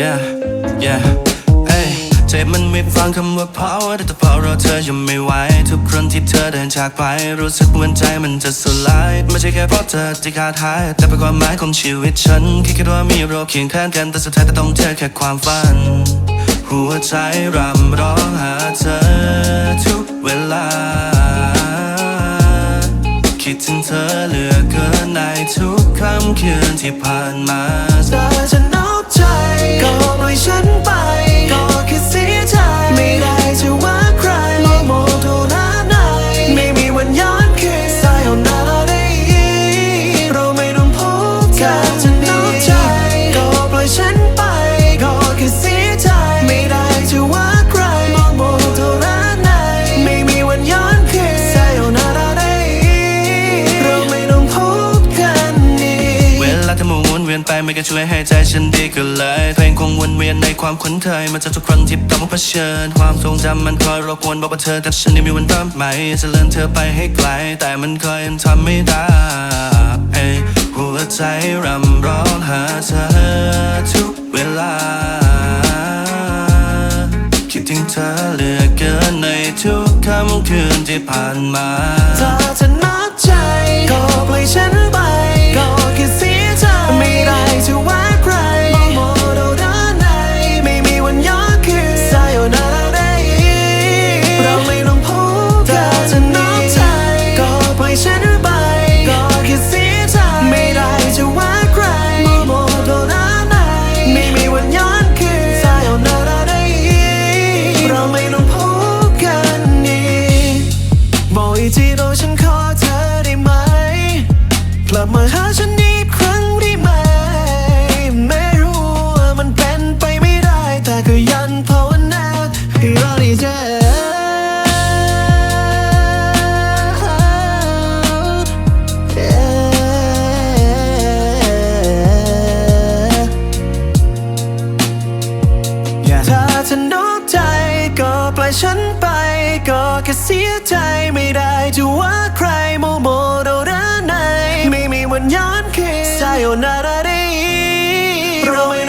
yeah yeah เอ้ยเจ็บมันไม่ฟังคำว่า power แต่พอรอเธอยังไม่ไหวทุกครั้งที่เธอเดินจากไป รู้สึกเหมือนใจมันจะสลายไม่ใช่แค่เพราะเธอที่ขาดหาย แต่เป็นความหมายของชีวิตฉันแค่คิดว่ามีเราเคียงข้างกันแต่สุดท้ายก็ต้องเจอแค่ความฝัน หัวใจรำร้องหาเธอทุกเวลา คิดถึงเธอเหลือเกินในทุกค่ำคืนที่ผ่านมาแต่ฉันนอก ไม่ก็ช่วยให้ใจฉันดีขึ้นเลยเพลงคงวนเวียนในความคุ้นเคยมันจะทุกครั้งที่ต้องเผชิญ ความทรงจำมันคอยรบกวนบอกว่าเธอแต่ฉันยังมีวันเริ่มใหม่จะเลื่อนเธอไปให้ไกล แต่มันเคยยังทำไม่ได้เอ้ยหัวใจรำร้องหาเธอทุกเวลา คิดถึงเธอเหลือเกินในทุกค่ำคืนที่ผ่านมาถ้าเธอนัดใจก็ปล่อยฉัน มาหาฉันอีกครั้งได้ไหม ไม่รู้ว่ามันเป็นไปไม่ได้ แต่ก็ยันภาวนาให้เราได้เจอถ้าเธอนอกใจก็ปล่อยฉันไป ก็แค่เสียใจไม่ได้จะว่าใครโมโม มันย้อนคืน Sayonara เราไม่